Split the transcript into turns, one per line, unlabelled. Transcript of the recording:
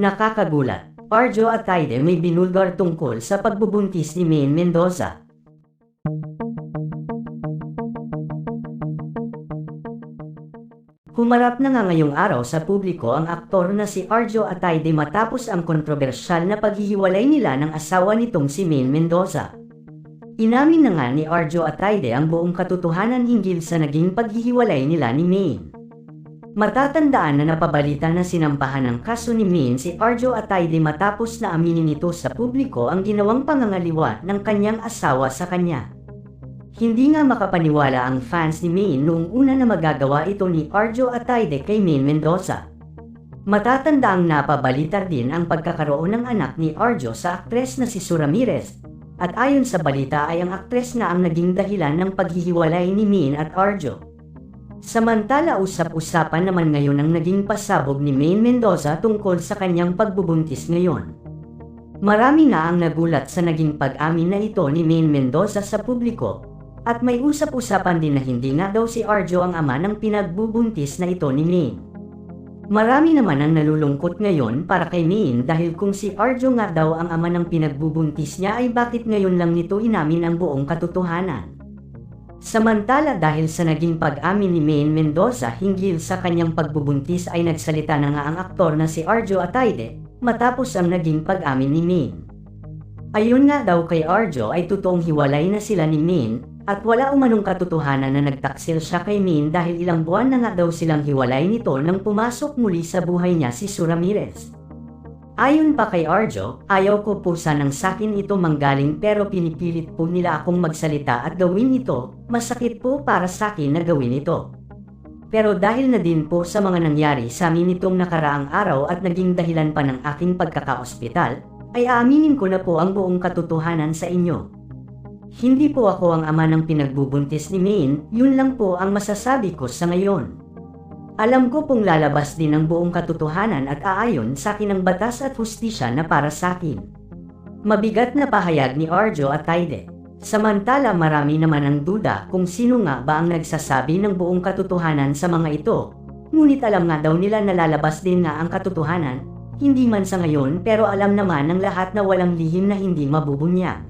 Nakakagulat, Arjo at Taide may binulgar tungkol sa pagbubuntis ni Maine Mendoza. Humarap na nga ngayong araw sa publiko ang aktor na si Arjo Atayde matapos ang kontrobersyal na paghihiwalay nila ng asawa nitong si Maine Mendoza. Inamin na nga ni Arjo Atayde ang buong katotohanan hinggil sa naging paghihiwalay nila ni Maine. Matatandaan na napabalita na sinampahan ng kaso ni Maine si Arjo Atayde matapos na aminin nito sa publiko ang ginawang pangangaliwa ng kanyang asawa sa kanya. Hindi nga makapaniwala ang fans ni Maine noong una na magagawa ito ni Arjo Atayde kay Maine Mendoza. Matatandaang napabalita din ang pagkakaroon ng anak ni Arjo sa aktres na si Su Ramirez. At ayon sa balita ay ang aktres na ang naging dahilan ng paghihiwalay ni Maine at Arjo. Samantala usap-usapan naman ngayon ang naging pasabog ni Maine Mendoza tungkol sa kanyang pagbubuntis ngayon. Marami na ang nagulat sa naging pag-amin na ito ni Maine Mendoza sa publiko at may usap-usapan din na hindi nga daw si Arjo ang ama ng pinagbubuntis na ito ni Maine. Marami naman ang nalulungkot ngayon para kay Maine dahil kung si Arjo nga daw ang ama ng pinagbubuntis niya ay bakit ngayon lang nito inamin ang buong katotohanan. Samantala dahil sa naging pag-amin ni Maine Mendoza hinggil sa kanyang pagbubuntis ay nagsalita na nga ang aktor na si Arjo Atayde matapos ang naging pag-amin ni Maine. Ayon nga daw kay Arjo ay totoong hiwalay na sila ni Maine at wala umanong katotohanan na nagtaksil siya kay Maine dahil ilang buwan na nga daw silang hiwalay nito nang pumasok muli sa buhay niya si Su Ramirez. Ayon pa kay Arjo, ayaw ko po sanang sakin ito manggaling pero pinipilit po nila akong magsalita at gawin ito, masakit po para sa akin na gawin ito. Pero dahil na din po sa mga nangyari sa amin nitong nakaraang araw at naging dahilan pa ng aking pagkaka-ospital, ay aaminin ko na po ang buong katotohanan sa inyo. Hindi po ako ang ama ng pinagbubuntis ni Maine, yun lang po ang masasabi ko sa ngayon. Alam ko pong lalabas din ang buong katotohanan at aayon sa akin ang batas at hustisya na para sa akin. Mabigat na pahayag ni Arjo at Taide. Samantala marami naman ang duda kung sino nga ba ang nagsasabi ng buong katotohanan sa mga ito. Ngunit alam nga daw nila na lalabas din nga ang katotohanan, hindi man sa ngayon pero alam naman ng lahat na walang lihim na hindi mabubunyag.